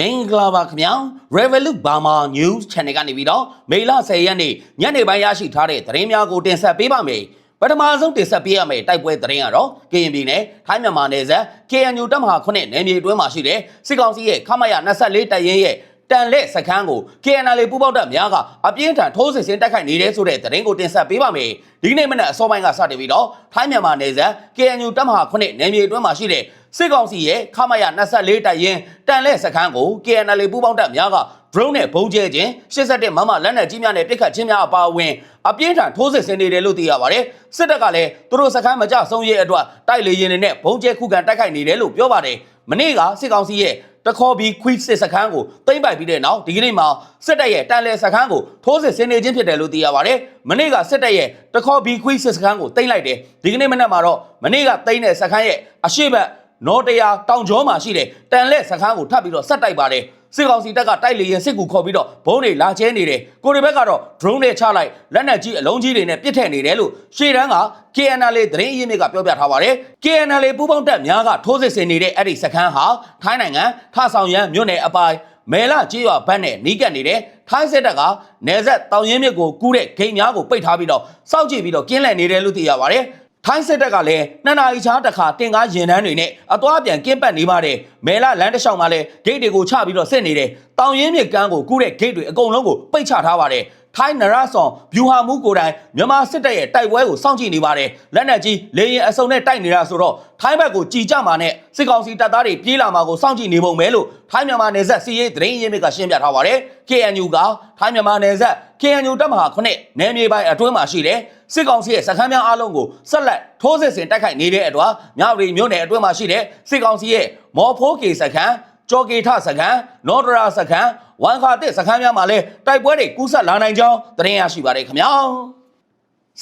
မင်္ဂလာပါခင်ဗျာ Revolut Burma News Channel ကနေပြီးတော့မေလ10ရက်နေ့ညနေပိုင်းရရှိထားတဲ့သတင်းများကိုတင်ဆက်ပေးပါမယ်ပထမဆုံးတင်ဆက်ပေးရမယ့်တိုက်ပွဲသတင်းကတော့ကရင်ပြည်နယ်ထိုင်းမြန်မာနယ်စပ် KNU တပ်မဟာ9နယ်မြေအတွင်းမှာရှိတဲ့စစ်ကောင်စီရဲ့ခမရ24တပ်ရင်းရဲ့ တန်လက်စခန်းကို KNL ပူးပေါင်းတပ်များကအပြင်းထန်ထိုးစစ်ဆင်တိုက်ခိုက်နေတဲ့ဆိုတဲ့သတင်းကိုတင်ဆက်ပေးပါမယ်ဒီကနေ့မနက်အစောပိုင်းကစတင်ပြီးတော့ထိုင်းမြန်မာနယ်စပ် KNU တပ်မဟာ9နယ်မြေအတွင်းမှာရှိတဲ့စစ်ကောင်စီရဲ့ခမရ24တပ်ရင်းတန်လက်စခန်းကို KNL ပူးပေါင်းတပ်များက drone နဲ့ဘုံကျဲခြင်း87မမလက်နက်ကြီးများနဲ့ပစ်ခတ်ခြင်းများအပါအဝင်အပြင်းထန်ထိုးစစ်ဆင်နေတယ်လို့သိရပါတယ်စစ်တပ်ကလည်းသူတို့စခန်းမကြဆုံးရဲ့အတွက်တိုက်လေရင်တွေနဲ့ဘုံကျဲခုခံတိုက်ခိုက်နေတယ်လို့ပြောပါတယ်မနေ့ကစစ်ကောင်စီရဲ့ တခေါ်ပြီးခွီးစစ်စခန်းကိုသိမ့်ပိုက်ပြီးတဲ့နောက်ဒီကနေ့မှာစစ်တပ်ရဲ့တန်လဲစခန်းကိုထိုးစစ်ဆင်နေခြင်းဖြစ်တယ်လို့သိရပါတယ်။မနေ့ကစစ်တပ်ရဲ့တခေါ်ပြီးခွီးစစ်စခန်းကိုသိမ့်လိုက်တယ်။ဒီကနေ့မနက်မှာတော့မနေ့ကသိမ့်တဲ့စခန်းရဲ့အရှိတ်နော်တရားတောင်ကျောမှာရှိတဲ့တန်လဲစခန်းကိုထပ်ပြီးတော့ဆက်တိုက်ပါတယ်။ စစ်ကောင်စီတပ်ကတိုက်လေရင်စစ်ကူခေါ်ပြီးတော့ဘုံတွေလာကျဲနေတယ်။ကိုရီဘက်ကတော့ drone နဲ့ချလိုက်လက်နက်ကြီးအလုံးကြီးတွေနဲ့ပစ်ထည့်နေတယ်လို့ရှေ့တန်းက KNL သတင်းအရင်းမြစ်ကပြောပြထားပါတယ်။ KNL ပူးပေါင်းတပ်များကထိုးစစ်ဆင်နေတဲ့အဲ့ဒီစခန်းဟာထိုင်းနိုင်ငံထဆောင်ရန်မြို့နယ်အပိုင်းမဲလာကြေးရွာဘက်နဲ့နီးကပ်နေတဲ့ထိုင်းစစ်တပ်ကနယ်ဆက်တောင်ရင်းမြစ်ကိုကူးတဲ့ဂိတ်များကိုပိတ်ထားပြီးတော့စောင့်ကြည့်ပြီးတော့ကင်းလည်နေတယ်လို့သိရပါတယ်။ ထိုင်းစစ်တပ်ကလည်းနှစ်နာရီချားတစ်ခါတင်ကားရင်တန်းတွေနဲ့အသွားပြန်ကင်းပတ်နေပါတယ်မဲလာလမ်းတစ်လျှောက်မှာလည်းဂိတ်တွေကိုချပြီးတော့စစ်နေတယ်တောင်ရင်းမြစ်ကမ်းကိုကူးတဲ့ဂိတ်တွေအကုန်လုံးကိုပိတ်ချထားပါတယ်ထိုင်းနရဆောင်ဗျူဟာမှုကိုယ်တိုင်မြန်မာစစ်တပ်ရဲ့တိုက်ပွဲကိုစောင့်ကြည့်နေပါတယ်လက်နက်ကြီးလေရင်အစုံနဲ့တိုက်နေတာဆိုတော့ထိုင်းဘက်ကိုကြည်ကြမှာနဲ့စစ်ကောင်စီတပ်သားတွေပြေးလာမှာကိုစောင့်ကြည့်နေပုံပဲလို့ထိုင်းမြန်မာနယ်စပ်စီရေးသတင်းရင်းမြစ်ကရှင်းပြထားပါတယ် KNU ကထိုင်းမြန်မာနယ်စပ် KNU တပ်မဟာ9နယ်မြေပိုင်းအတွင်းမှာရှိတဲ့ စစ်ကောင်စီရဲ့စခန်းများအလုံးကိုဆက်လက်ထိုးစစ်ဆင်တိုက်ခိုက်နေတဲ့အတွက်မြဝတီမြို့နယ်အတွင်းမှာရှိတဲ့စစ်ကောင်စီရဲ့မော်ဖိုးကေစခန်းကြော်ကေထစခန်းနောဒရာစခန်းဝန်ခါတစ်စခန်းများမှာလည်းတိုက်ပွဲတွေကူးဆက်လာနိုင်ကြောင်းသတင်းရရှိပါတယ်ခင်ဗျာ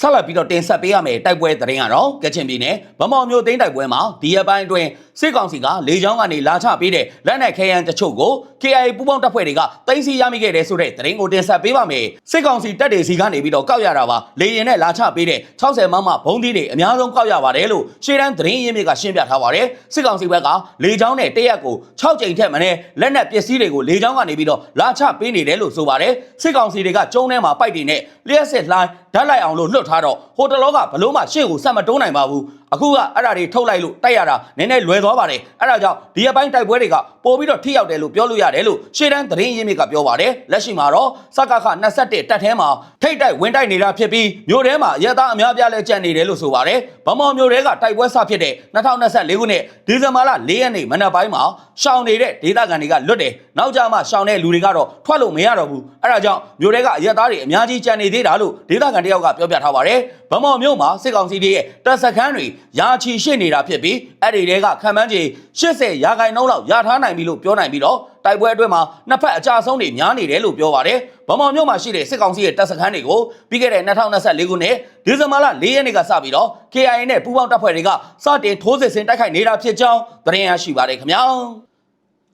ဆက်လက်ပြီးတော့တင်ဆက်ပေးရမယ့်တိုက်ပွဲသတင်းကတော့ကချင်ပြည်နယ်ဗမော်မျိုးသိန်းတိုက်ပွဲမှာဒီရက်ပိုင်းအတွင်း စစ်ကောင်စီကလေကြောင်းကနေလာချပေးတဲ့လက်နက်ခဲယမ်းတချို့ကို KIA ပူးပေါင်းတပ်ဖွဲ့တွေကတင်စီရမိခဲ့တယ်ဆိုတဲ့သတင်းကိုတင်ဆက်ပေးပါမယ်စစ်ကောင်စီတပ်တွေစီကနေပြီးတော့ကောက်ရတာပါလေရင်နဲ့လာချပေးတဲ့60မမဘုံသီးတွေအများဆုံးကောက်ရပါတယ်လို့ရှေ့တန်းသတင်းရင်းမြစ်ကရှင်းပြထားပါတယ်စစ်ကောင်စီဘက်ကလေကြောင်းနဲ့တရက်ကို6ကြိမ်ထက်မနည်းလက်နက်ပစ္စည်းတွေကိုလေကြောင်းကနေပြီးတော့လာချပေးနေတယ်လို့ဆိုပါတယ်စစ်ကောင်စီတွေကကျုံးထဲမှာပိုက်တွေနဲ့လျှက်စစ်လှိုင်းဓာတ်လိုက်အောင်လို့လွတ်ထားတော့ဟိုတလောကဘလို့မှရှေ့ကိုဆက်မတိုးနိုင်ပါဘူး အခုကအဲ့ဒါတွေထုတ်လိုက်လို့တိုက်ရတာနည်းနည်းလွယ်သွားပါတယ်အဲ့ဒါကြောင့်ဒီအပိုင်းတိုက်ပွဲတွေကပို့ပြီးတော့ထိရောက်တယ်လို့ပြောလို့ရတယ်လို့ရှေ့တန်းသတင်းရင်းမြစ်ကပြောပါတယ်လက်ရှိမှာတော့စကခ21တက်ထဲမှာထိတ်တိုက်ဝင်တိုက်နေတာဖြစ်ပြီးမြို့ထဲမှာရဲသားအများပြားလဲကြံ့နေတယ်လို့ဆိုပါတယ်ဗမော်မြို့ထဲကတိုက်ပွဲဆဖြစ်တဲ့2024ခုနှစ်ဒီဇင်ဘာလ4ရက်နေ့မနက်ပိုင်းမှာရှောင်းနေတဲ့ဒေသခံတွေကလွတ်တယ်နောက်ကြမှာရှောင်းတဲ့လူတွေကတော့ထွက်လို့မရတော့ဘူးအဲ့ဒါကြောင့်မြို့ထဲကရဲသားတွေအများကြီးကြံ့နေသေးတာလို့ဒေသခံတယောက်ကပြောပြထားပါတယ် ဗမော်မြို့မှာစစ်ကောင်စီတွေရဲ့တပ်စခန်းတွေရာချီရှိနေတာဖြစ်ပြီးအဲ့ဒီတွေကခံမှန်းကြီး80ရာခိုင်နှုန်းလောက်ရထားနိုင်ပြီလို့ပြောနိုင်ပြီးတော့တိုက်ပွဲအတွင်းမှာနှစ်ဖက်အကြဆုံးတွေများနေတယ်လို့ပြောပါတယ်ဗမော်မြို့မှာရှိတဲ့စစ်ကောင်စီရဲ့တပ်စခန်းတွေကိုပြီးခဲ့တဲ့2024ခုနှစ်ဒီဇင်ဘာလ4ရက်နေ့ကစပြီးတော့ KIA နဲ့ပူးပေါင်းတပ်ဖွဲ့တွေကစတင်ထိုးစစ်ဆင်တိုက်ခိုက်နေတာဖြစ်ကြောင်းသတင်းရရှိပါတယ်ခင်ဗျာ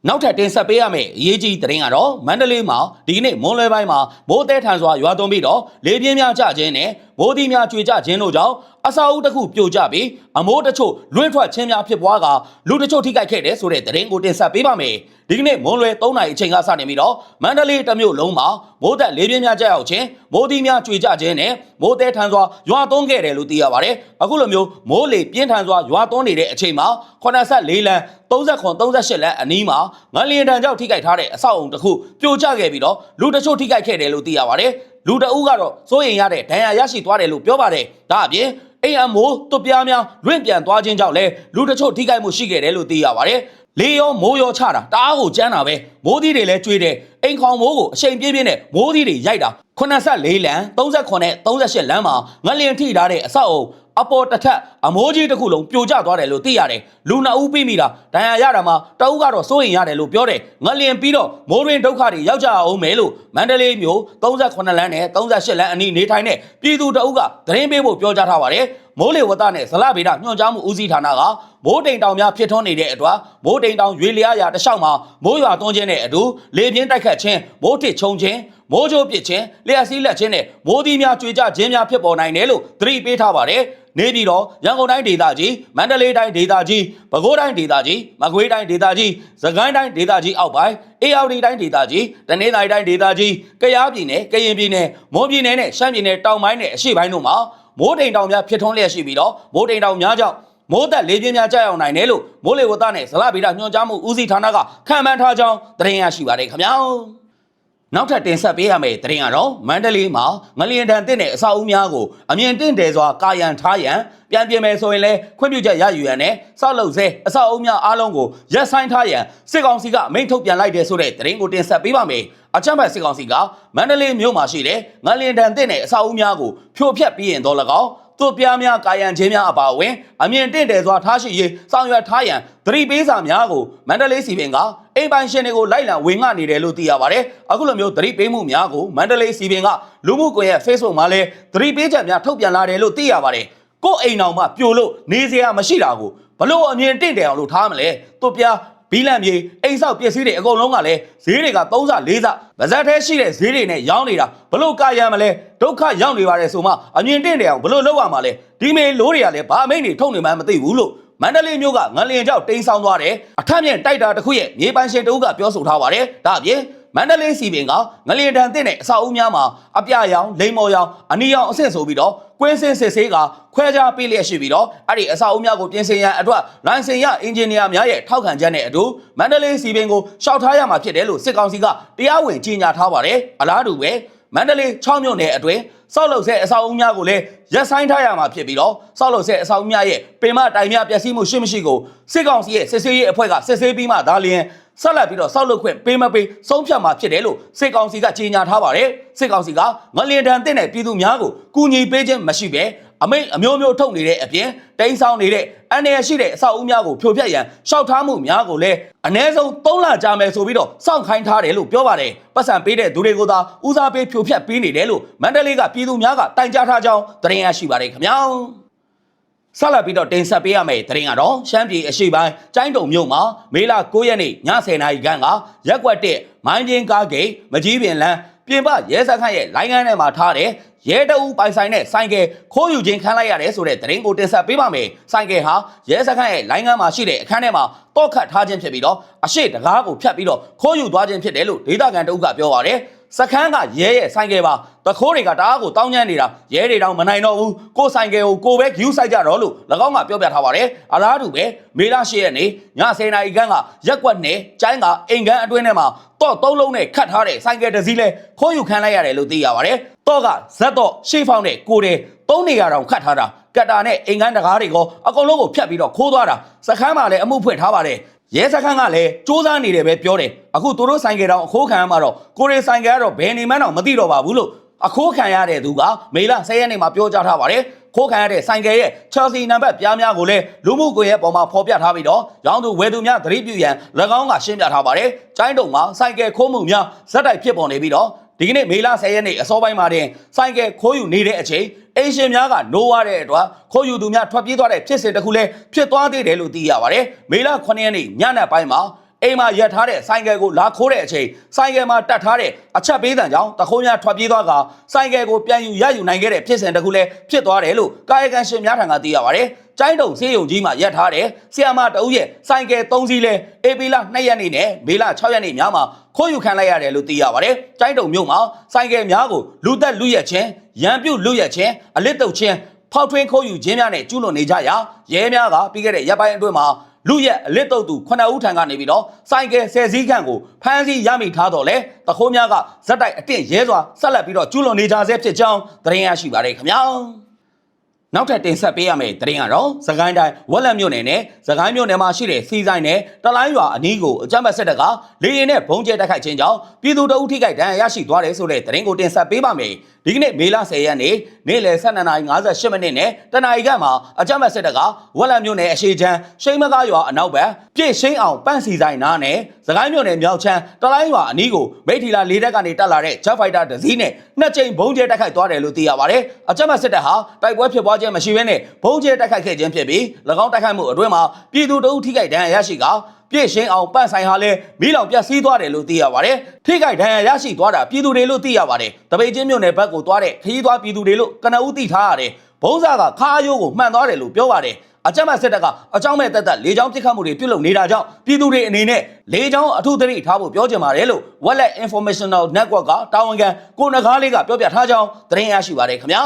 နောက်ထပ်တင်ဆက်ပေးရမယ့်အရေးကြီးသတင်းကတော့မန္တလေးမှာဒီကနေ့မွန်လွဲပိုင်းမှာမိုးတဲထန်စွာရွာသွန်းပြီးတော့လေပြင်းများကျခြင်းနဲ့ မိုးသီးများကျွေကျခြင်းတို့ကြောင့်အစာအုပ်တစ်ခုပြိုကျပြီးအမိုးတချို့လွင့်ထွက်ခြင်းများဖြစ်ပွားကလူတချို့ထိခိုက်ခဲ့တယ်ဆိုတဲ့သတင်းကိုတင်ဆက်ပေးပါမယ်။ဒီကနေ့မွန်လွဲ3နာရီအချိန်ကစနေပြီးတော့မန္တလေးတစ်မြို့လုံးမှာမိုးသက်လေပြင်းများကျရောက်ခြင်းမိုးသီးများကျွေကျခြင်းနဲ့မိုးတဲထန်စွာရွာသွန်းခဲ့တယ်လို့သိရပါတယ်။အခုလိုမျိုးမိုးလေပြင်းထန်စွာရွာသွန်းနေတဲ့အချိန်မှာ84လမ်း39 38လမ်းအနီးမှာငလျင်တန်ကြောင့်ထိခိုက်ထားတဲ့အဆောက်အုံတစ်ခုပြိုကျခဲ့ပြီးတော့လူတချို့ထိခိုက်ခဲ့တယ်လို့သိရပါတယ်။ လူတအုပ်ကတော့စိုးရိမ်ရတဲ့ဒဏ်ရာရရှိသွားတယ်လို့ပြောပါတယ်။ဒါအပြင်အိမ်အမိုးတွပြားများလွင့်ပြန်သွားခြင်းကြောင့်လည်းလူတချို့ထိခိုက်မှုရှိခဲ့တယ်လို့သိရပါတယ်။လေရောမိုးရောချတာတအားကိုကြမ်းတာပဲမိုးသီးတွေလည်းကျွေးတယ်အိမ်ခေါင်မိုးကိုအချိန်ပြင်းပြင်းနဲ့မိုးသီးတွေရိုက်တာ84လမ်း39နဲ့38လမ်းမှာငလျင်ထိထားတဲ့အဆောက်အုံ အပေါ်တစ်ထက်အမိုးကြီးတစ်ခုလုံးပြိုကျသွားတယ်လို့သိရတယ်လူနှစ်ဦးပြီးမိတာဒဏ်ရာရတာမှာတအုပ်ကတော့စိုးရင်ရတယ်လို့ပြောတယ်ငလျင်ပြီးတော့မိုးရင်းဒုက္ခတွေရောက်ကြအောင်မယ်လို့မန္တလေးမြို့38လမ်းနဲ့38လမ်းအနီးနေထိုင်တဲ့ပြည်သူတအုပ်ကသတင်းပေးဖို့ပြောကြားထားပါတယ် မိုးလေဝသနဲ့ဇလဗေဒညွှန်ကြားမှုဦးစီးဌာနကမိုးတိမ်တောင်များဖြစ်ထွန်းနေတဲ့အတွက်မိုးတိမ်တောင်ရွေလျားရာတစ်လျှောက်မှာမိုးရွာသွန်းခြင်းနဲ့အတူလေပြင်းတိုက်ခတ်ခြင်းမိုးထစ်ချုံခြင်းမိုးကြိုးပစ်ခြင်းလျှက်စီးလက်ခြင်းနဲ့မိုးသီးများကြွေကြခြင်းများဖြစ်ပေါ်နိုင်တယ်လို့သတိပေးထားပါတယ်နေပြည်တော်ရန်ကုန်တိုင်းဒေသကြီးမန္တလေးတိုင်းဒေသကြီးပဲခူးတိုင်းဒေသကြီးမကွေးတိုင်းဒေသကြီးစကိုင်းတိုင်းဒေသကြီးအောက်ပိုင်းအေရဝတီတိုင်းဒေသကြီးတနင်္သာရီတိုင်းဒေသကြီးကယားပြည်နယ်ကရင်ပြည်နယ်မွန်ပြည်နယ်နဲ့ရှမ်းပြည်နယ်တောင်ပိုင်းနဲ့အရှေ့ပိုင်းတို့မှာ မိုးတိမ်တောင်များဖြစ်ထွန်းလျက်ရှိပြီးတော့မိုးတိမ်တောင်များကြောင့်မိုးသက်လေပြင်းများကြာရောက်နိုင်တယ်လို့မိုးလေဝသနဲ့ဇလဗေဒညွှန်ကြားမှုဦးစီးဌာနကခန့်မှန်းထားကြောင်းသတင်းရရှိပါတယ်ခင်ဗျာ နောက်ထပ်တင်ဆက်ပေးရမယ့်သတင်းကတော့မန္တလေးမှာငလျင်တန်တစ်တဲ့အဆောက်အဦများကိုအမြင်တင့်တယ်စွာကာယံထားရန်ပြန်ပြင်မယ်ဆိုရင်လည်းခွင့်ပြုချက်ရယူရန်နဲ့စောက်လုပ်စေအဆောက်အဦများအားလုံးကိုရပ်ဆိုင်းထားရန်စစ်ကောင်စီကအမိန့်ထုတ်ပြန်လိုက်တဲ့ဆိုတဲ့သတင်းကိုတင်ဆက်ပေးပါမယ်အချမ်းဘတ်စစ်ကောင်စီကမန္တလေးမြို့မှာရှိတဲ့ငလျင်တန်တစ်တဲ့အဆောက်အဦများကိုဖြိုဖျက်ပြီးရင်တော့၎င်းသူ့ပြားများကာယံခြင်းများအပါအဝင်အမြင်တင့်တယ်စွာထားရှိရေးဆောင်ရွက်ထားရန်သတိပေးစာများကိုမန္တလေးစီပင်က အိမ်ပိုင်ရှင်တွေကိုလိုက်လံဝင်ငှနေတယ်လို့သိရပါတယ်။အခုလိုမျိုးသတိပေးမှုများကိုမန္တလေးစီပင်ကလူမှုကွန်ရက် Facebook မှာလည်းသတိပေးချက်များထုတ်ပြန်လာတယ်လို့သိရပါတယ်။ကိုယ့်အိမ်တော်မှာပြိုလို့နေစရာမရှိတာကိုဘလို့အမြင်တင့်တယ်အောင်လို့ထားမလဲ။သူ့ပြားဘီလန်ပြေအိမ်ဆောက်ပစ္စည်းတွေအကုန်လုံးကလည်းဈေးတွေက3ဆ4ဆဗဇက်ထဲရှိတဲ့ဈေးတွေနဲ့ရောင်းနေတာဘလို့ကာရံမလဲဒုက္ခရောက်နေပါတယ်ဆိုမှအမြင်တင့်တယ်အောင်ဘလို့လောက်ရမှာလဲဒီမေလိုးတွေကလည်းဘာအမိန့်တွေထုတ်နေမှမသိဘူးလို့ မန္တလေးမြို့ကငလျင်ကြောက်တိမ်းဆောင်သွားတယ်အထက်မြင့်တိုက်တာတစ်ခုရဲ့မြေပိုင်ရှင်တဦးကပြောဆိုထားပါတယ်ဒါအပြင်မန္တလေးစီပင်ကငလျင်တန်တဲ့နဲ့အဆောက်အဦများမှာအပြရောင်လိမ္မော်ရောင်အနီရောင်အဆင့်ဆိုပြီးတော့ကွင်းစင်းစစ်ဆေးကခွဲခြားပေးလျက်ရှိပြီးတော့အဲ့ဒီအဆောက်အဦများကိုပြင်ဆင်ရန်အတွက်လိုင်စင်ရအင်ဂျင်နီယာများရဲ့ထောက်ခံချက်နဲ့အတူမန္တလေးစီပင်ကိုရှောက်ထားရမှာဖြစ်တယ်လို့စစ်ကောင်စီကတရားဝင်ကြေညာထားပါတယ်အလားတူပဲ မန္တလေး6မြို့နယ်အတွင်းစောက်လုပ်ဆဲအဆောက်အဦများကိုလည်းရပ်ဆိုင်းထားရမှာဖြစ်ပြီးတော့စောက်လုပ်ဆဲအဆောက်အဦများရဲ့ပင်မတိုင်များပျက်စီးမှုရှိမရှိကိုစစ်ကောင်စီရဲ့စစ်ဆေးရေးအဖွဲ့ကစစ်ဆေးပြီးမှဒါလျင်ဆက်လက်ပြီးတော့စောက်လုပ်ခွင့်ပေးမပေးဆုံးဖြတ်မှာဖြစ်တယ်လို့စစ်ကောင်စီကကြေညာထားပါတယ်စစ်ကောင်စီကငလျင်တန်တဲ့နဲ့ပြည်သူများကိုကူညီပေးခြင်းမရှိပဲ အမိတ်အမျိုးမျိုးထုတ်နေတဲ့အပြင်တိန်းဆောင်နေတဲ့အန်ရရှိတဲ့အဆောက်အဦများကိုဖြိုဖျက်ရန်ရှောက်ထားမှုများကိုလည်းအ ਨੇ ဆုံး3လကြာမယ်ဆိုပြီးတော့စောင့်ခိုင်းထားတယ်လို့ပြောပါတယ်ပတ်စံပေးတဲ့သူတွေကိုသာဦးစားပေးဖြိုဖျက်ပေးနေတယ်လို့မန္တလေးကပြည်သူများကတိုင်ကြားထားကြောင်းသတင်းရရှိပါတယ်ခင်ဗျာဆက်လက်ပြီးတော့တင်ဆက်ပေးရမယ့်သတင်းကတော့ရှမ်းပြည်အရှိပိုင်းကျိုင်းတုံမြို့မှာမေလ9ရက်နေ့ည10:00နာရီခန့်ကရက်ကွက်1မိုင်းပြင်းကားဂိတ်မကြီးပင်လန်းပြင်ပရဲစခန့်ရဲ့လိုင်းကန်းထဲမှာထားတဲ့ ရဲတအူပိုင်ဆိုင်တဲ့ဆိုင်ကယ်ခိုးယူခြင်းခံလိုက်ရတယ်ဆိုတဲ့သတင်းကိုတင်ဆက်ပေးပါမယ်။ဆိုင်ကယ်ဟာရဲစခန့်ရဲ့လိုင်းကန်းမှာရှိတဲ့အခန်းထဲမှာတော့ခတ်ထားခြင်းဖြစ်ပြီးတော့အရှိတကားကိုဖြတ်ပြီးတော့ခိုးယူသွားခြင်းဖြစ်တယ်လို့ဒေသခံတအုပ်ကပြောပါတယ်။စခန်းကရဲရဲ့ဆိုင်ကယ်ပါတခိုးတွေကတအားကိုတောင်းကျမ်းနေတာရဲတွေတောင်မနိုင်တော့ဘူးကိုယ်ဆိုင်ကယ်ကိုကိုယ်ပဲဂယူးဆိုင်ကြတော့လို့၎င်းကပြောပြထားပါတယ်အလားတူပဲမေလ10ရက်နေ့ည10နာရီခန့်ကရက်ကွက်နဲ့ကျိုင်းကအိမ်ခန်းအတွင်းထဲမှာတော့သုံးလုံးနဲ့ခတ်ထားတဲ့ဆိုင်ကယ်တစ်စီးလဲခိုးယူခံလိုက်ရတယ်လို့သိရပါတယ်တော့ကဇက်တော့ရှေ့ဖောင်းနဲ့ကိုတယ်သုံးနေရတောင်ခတ်ထားတာကတ်တာနဲ့အိမ်ခန်းတကားတွေကိုအကုန်လုံးကိုဖြတ်ပြီးတော့ခိုးသွားတာစခန်းမှာလည်းအမှုဖွင့်ထားပါတယ် ရဲစခန်းကလည်းစူးစမ်းနေတယ်ပဲပြောတယ်အခုသူတို့ဆိုင်ကယ်တောင်အခိုးခံရမှာတော့ကိုရီဆိုင်ကယ်ကတော့ဘယ်နေမှန်းတော့မသိတော့ပါဘူးလို့အခိုးခံရတဲ့သူကမေလ10ရက်နေ့မှာပြောကြားထားပါတယ်ခိုးခံရတဲ့ဆိုင်ကယ်ရဲ့ Chelsea နံပါတ်ပြားများကိုလည်းလူမှုကွန်ရက်ပေါ်မှာဖော်ပြထားပြီးတော့ရောင်းသူဝယ်သူများသတိပြုရန်၎င်းကရှင်းပြထားပါတယ်။ကျိုင်းတုံမှာဆိုင်ကယ်ခိုးမှုများဇက်တိုက်ဖြစ်ပေါ်နေပြီးတော့ ဒီကနေ့မေလ10ရက်နေ့အစောပိုင်းမှာတင်ဆိုင်ကယ်ခိုးယူနေတဲ့အချိန်အင်ရှင်များကနိုးရတဲ့အတွက်ခိုးယူသူများထွက်ပြေးသွားတဲ့ဖြစ်စဉ်တစ်ခုလည်းဖြစ်သွားသေးတယ်လို့သိရပါတယ်။မေလ9ရက်နေ့ညနေပိုင်းမှာအိမ်မှာရက်ထားတဲ့ဆိုင်ကယ်ကိုလာခိုးတဲ့အချိန်ဆိုင်ကယ်မှာတက်ထားတဲ့အချက်ပေးတံကြောင့်တခိုးများထွက်ပြေးသွားကဆိုင်ကယ်ကိုပြန်ယူရယူနိုင်ခဲ့တဲ့ဖြစ်စဉ်တစ်ခုလည်းဖြစ်သွားတယ်လို့ကာယကံရှင်များထံကသိရပါတယ်။ ကျိုင်းတုံဆေးရုံကြီးမှာရက်ထားတဲ့ဆီယာမတအုပ်ရဲ့ဆိုင်ကယ်၃စီးလဲအေပီလာ2ရက်နေ့နဲ့မေလ6ရက်နေ့ညမှာခိုးယူခံလိုက်ရတယ်လို့သိရပါတယ်။ကျိုင်းတုံမြို့မှာဆိုင်ကယ်များကိုလူသက်လူရက်ချင်းရန်ပြုတ်လူရက်ချင်းအလစ်တုတ်ချင်းဖောက်ထွင်းခိုးယူခြင်းများနဲ့ကျူးလွန်နေကြရာရဲများကပြီးခဲ့တဲ့ရက်ပိုင်းအတွင်းမှာလူရက်အလစ်တုတ်သူ9ဦးထံကနေပြီးတော့စိုက်ကဲဆယ်စည်းခန့်ကိုဖမ်းဆီးရမိထားတော့လေတခိုးများကဇက်တိုက်အတင့်ရဲစွာဆက်လက်ပြီးတော့ကျူးလွန်နေကြဆဲဖြစ်ကြောင်းသတင်းရရှိပါတယ်ခင်ဗျာ နောက်ထပ်တင်ဆက်ပေးရမယ့်သတင်းကတော့သခိုင်းတိုင်းဝက်လက်မြို့နယ်နဲ့သခိုင်းမြို့နယ်မှာရှိတဲ့စီဆိုင်နဲ့တလိုင်းရွာအနီးကိုအကြမ်းဖက်စစ်တပ်ကလေရင်နဲ့ဘုံကျဲတိုက်ခိုက်ခြင်းကြောင့်ပြည်သူတအုပ်ထိခိုက်ဒဏ်ရာရရှိသွားတယ်ဆိုတဲ့သတင်းကိုတင်ဆက်ပေးပါမယ်ဒီကနေ့မေလ10ရက်နေ့နေ့လယ်12:58မိနစ်နဲ့တနအီကမှာအကြမ်းဖက်စစ်တပ်ကဝက်လက်မြို့နယ်အရှိချမ်းရှိမကားရွာအနောက်ဘက်ပြည့်ရှိန်အောင်ပန့်စီဆိုင်နားနဲ့သခိုင်းမြို့နယ်မြောက်ချမ်းတလိုင်းရွာအနီးကိုမိထီလာလေးတက်ကနေတက်လာတဲ့ Jet Fighter တစ်စီးနဲ့နှစ်ကြိမ်ဘုံကျဲတိုက်ခိုက်သွားတယ်လို့သိရပါတယ်အကြမ်းဖက်စစ်တပ်ဟာတိုက်ပွဲဖြစ်ပွားခြင်းခြင်းမရှိဘဲနဲ့ဘုံကျဲတိုက်ခိုက်ခဲ့ခြင်းဖြစ်ပြီး၎င်းတိုက်ခိုက်မှုအတွင်းမှာပြည်သူတအုပ်ထိခိုက်ဒဏ်ရာရရှိကပြည့်ရှင်းအောင်ပတ်ဆိုင်ဟာလည်းမိလောင်ပြက်စီးသွားတယ်လို့သိရပါတယ်ထိခိုက်ဒဏ်ရာရရှိသွားတာပြည်သူတွေလို့သိရပါတယ်တပိတ်ချင်းမြို့နယ်ဘက်ကိုသွားတဲ့ခရီးသွားပြည်သူတွေလို့ကနဦးသိထားရတယ်ဘုံစားကခါယိုးကိုမှန်သွားတယ်လို့ပြောပါတယ်အကြမ်းဖက်စစ်တပ်ကအကြောင်းမဲ့တက်တက်လေကြောင်းပစ်ခတ်မှုတွေပြုလုပ်နေတာကြောင့်ပြည်သူတွေအနေနဲ့လေကြောင်းအထူးသတိထားဖို့ပြောချင်ပါတယ်လို့ Wallet Informational Network ကတာဝန်ခံကိုနဂါးလေးကပြောပြထားကြောင်းသတင်းရရှိပါတယ်ခင်ဗျာ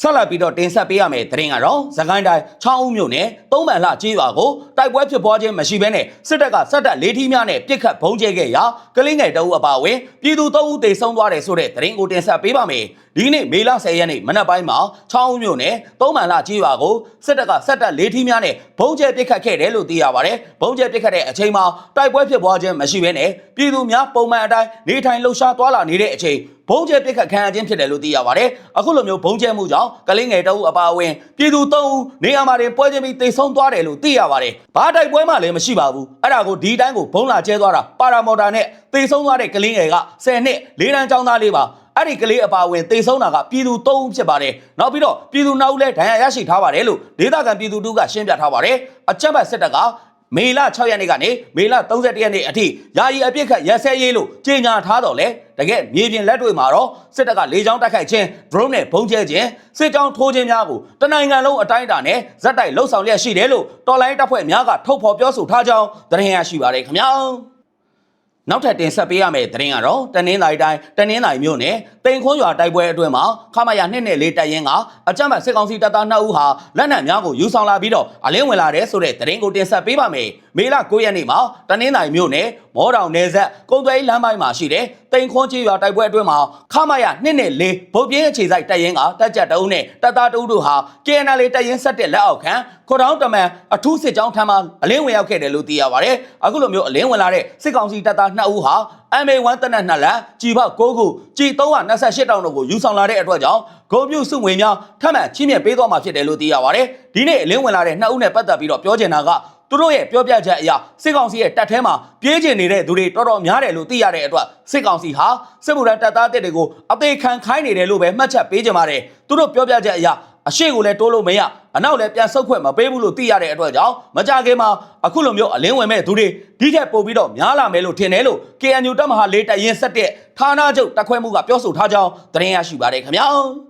ဆက်လက်ပြီးတော့တင်ဆက်ပေးရမယ့်သတင်းကတော့သခိုင်းတိုင်းချောင်းဦးမြို့နယ်သုံးပန်လှကျေးရွာကိုတိုက်ပွဲဖြစ်ပွားခြင်းမရှိဘဲနဲ့စစ်တပ်ကစက်တပ်လေးထီးများနဲ့ပြစ်ခတ်ဘုံကျဲခဲ့ရာကလေးငယ်တအုပ်အပါအဝင်ပြည်သူ၃ဦးသေဆုံးသွားတယ်ဆိုတဲ့သတင်းကိုတင်ဆက်ပေးပါမယ်ဒီနေ့မေလ10ရက်နေ့မနက်ပိုင်းမှာချောင်းဦးမြို့နယ်သုံးပန်လှကျေးရွာကိုစစ်တပ်ကစက်တပ်လေးထီးများနဲ့ဘုံကျဲပြစ်ခတ်ခဲ့တယ်လို့သိရပါတယ်ဘုံကျဲပြစ်ခတ်တဲ့အချိန်မှာတိုက်ပွဲဖြစ်ပွားခြင်းမရှိဘဲနဲ့ပြည်သူများပုံမှန်အတိုင်းနေထိုင်လှုပ်ရှားသွားလာနေတဲ့အချိန်ဘုံကျဲပြစ်ခတ်ခံရခြင်းဖြစ်တယ်လို့သိရပါတယ်အခုလိုမျိုးဘုံကျဲမှုကြောင့်ကလေးငယ်တအုပ်အပါအဝင်ပြည်သူ၃ဦးနေရာမှာတင်ပွဲချင်းပြီးတိတ်ဆုံးသွားတယ်လို့သိရပါတယ်ဘာတိုက်ပွဲမှလည်းမရှိပါဘူးအဲ့ဒါကိုဒီတိုင်းကိုဘုံလာကျဲသွားတာပါရာမော်တာနဲ့တိတ်ဆုံးသွားတဲ့ကလေးငယ်က10နှစ်လေးတန်းចောင်းသားလေးပါ အဲ့ဒီကလေးအပါအဝင်တိတ်ဆုံးတာကပြည်သူ၃ဦးဖြစ်ပါတယ်နောက်ပြီးတော့ပြည်သူနောက်ဦးလည်းဒဏ်ရာရရှိထားပါတယ်လို့ဒေသခံပြည်သူတို့ကရှင်းပြထားပါတယ်အကြမ်းဖက်စစ်တပ်ကမေလ6ရက်နေ့ကနေမေလ31ရက်နေ့အထိယာယီအပြစ်ခတ်ရက်စဲရေးလို့ကြေညာထားတော့လေတကယ်မြေပြင်လက်တွေ့မှာတော့စစ်တပ်ကလေကြောင်းတိုက်ခိုက်ခြင်း drone နဲ့ဘုံကျဲခြင်းစစ်ကြောင်းထိုးခြင်းများကိုတနိုင်ငံလုံးအတိုင်းအတာနဲ့ဇက်တိုက်လှုပ်ဆောင်လျက်ရှိတယ်လို့တော်လိုင်းတပ်ဖွဲ့များကထုတ်ဖော်ပြောဆိုထားကြောင်းသတင်းရရှိပါတယ်ခင်ဗျာ နောက်ထပ်တင်ဆက်ပေးရမယ့်သတင်းကတော့တနင်္လာရီတိုင်းတနင်္လာရီမြို့နယ်တိန်ခွန်းရွာတိုက်ပွဲအတွင်းမှာခမရနှစ်နဲ့လေးတိုက်ရင်ကအကြမ်းဖက်စစ်ကောင်စီတပ်သား2ဦးဟာလက်နက်များကိုယူဆောင်လာပြီးတော့အလင်းဝင်လာတဲ့ဆိုတဲ့သတင်းကိုတင်ဆက်ပေးပါမယ်။မေလ9ရက်နေ့မှာတနင်္လာရီမြို့နယ်မောတောင်နယ်ဆက်ကုန်းသွဲလမ်းပိုင်းမှာရှိတဲ့တိန်ခွန်းကြီးရွာတိုက်ပွဲအတွင်းမှာခမရနှစ်နဲ့လေးဗုတ်ပြင်းအခြေစိုက်တိုက်ရင်ကတက်ကြတအုပ်နဲ့တပ်သားတအုပ်တို့ဟာ KNL တိုက်ရင်ဆက်တဲ့လက်အောက်ခံခေါတောင်းတမန်အထူးစစ်ကြောင်းထမ်းမှအလင်းဝင်ရောက်ခဲ့တယ်လို့သိရပါတယ်။အခုလိုမျိုးအလင်းဝင်လာတဲ့စစ်ကောင်စီတပ်သား2ဦးဟာ MA1 တနက်နှစ်လက်ကြီးပေါက်6ခုကြီး328တောင်တို့ကိုယူဆောင်လာတဲ့အတွက်ကြောင့်ဂုံပြူစုငွေများထပ်မံချင်းမြတ်ပေးသွားမှာဖြစ်တယ်လို့သိရပါတယ်။ဒီနေ့အလင်းဝင်လာတဲ့2ဦးနဲ့ပတ်သက်ပြီးတော့ပြောချင်တာက သူတို့ရဲ့ပြောပြချက်အရစစ်ကောင်စီရဲ့တပ်ထဲမှာပြေးကျင်နေတဲ့သူတွေတော်တော်များတယ်လို့သိရတဲ့အတွက်စစ်ကောင်စီဟာစစ်မှုထမ်းတပ်သားတစ်တွေကိုအသေးခံခိုင်းနေတယ်လို့ပဲမှတ်ချက်ပေးကြပါတယ်သူတို့ပြောပြချက်အရအရှိကိုလည်းတိုးလို့မရအနောက်လည်းပြန်ဆုတ်ခွင့်မပေးဘူးလို့သိရတဲ့အတွက်ကြောင့်မကြခင်မှာအခုလိုမျိုးအလင်းဝင်မဲ့သူတွေဒီထက်ပိုပြီးတော့များလာမယ်လို့ထင်တယ်လို့ KNU တပ်မဟာလေးတရင်ဆက်တဲ့ဌာနချုပ်တက်ခွဲမှုကပြောဆိုထားကြောင်းသတင်းရရှိပါတယ်ခင်ဗျာ